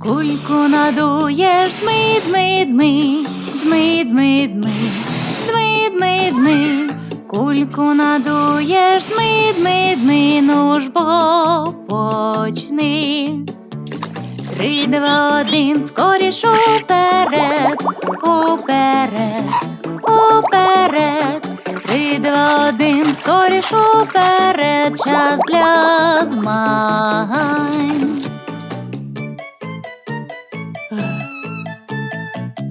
Кульку надуєш, дми, дми, дми, дми, дми, дми, дми, дми, дми. Кульку надуєш, дми, дми, дми, ну ж бо почни. Три, два, один, скоріш уперед, уперед, один, скоріш уперед, час для змагань.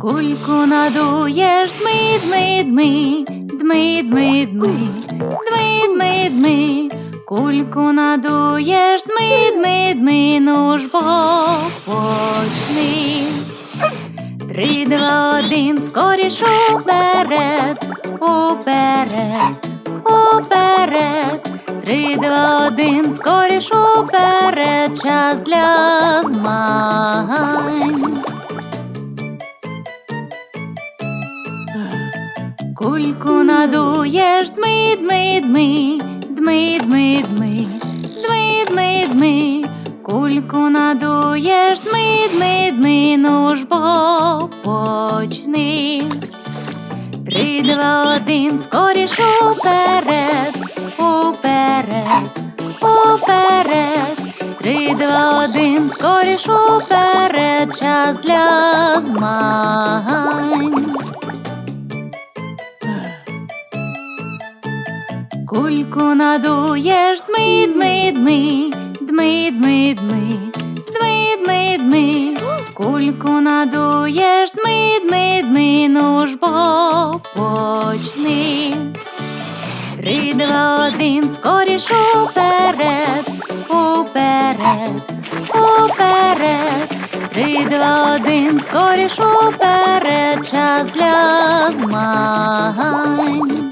Кульку надуєш, дми, дми, дми, дми, дми, дми, дми, дми, дми. Кульку надуєш, дми, дми, дми, ну ж бо почни. Три, два, один, скоріш уперед, уперед, уперед. Три, два, один, скоріш уперед, час для змагань. Кульку надуєш, дми, дми, дми, дми, дми, дми, дми, дми, дми. Кульку надуєш, дми, дми, дми, ну ж бо почни. Два, один, скоріш уперед, уперед, уперед. Три, два, один, скоріш уперед, час для змагань. Кульку надуєш, дми, дми, дми, дми, дми, дми, дми, дми, дми. Кульку надуєш, дми, дми, дми, ну ж бо почни. Три, два, один, скоріш уперед, уперед, уперед. Три, два, один, скоріш уперед, час для змагань.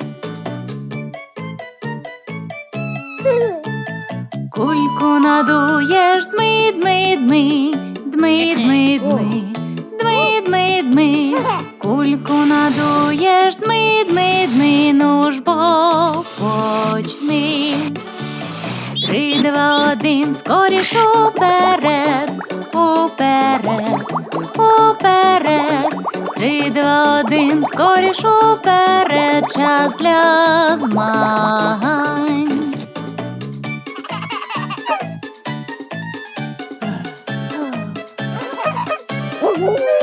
Кульку надуєш, дми, дми, дми, дми, дми, дми, дми, дми, дми. Кульку надуєш, Три, два, один, скоріш уперед, уперед, уперед. Три, два, один, скоріш уперед, час для змагань. Угу.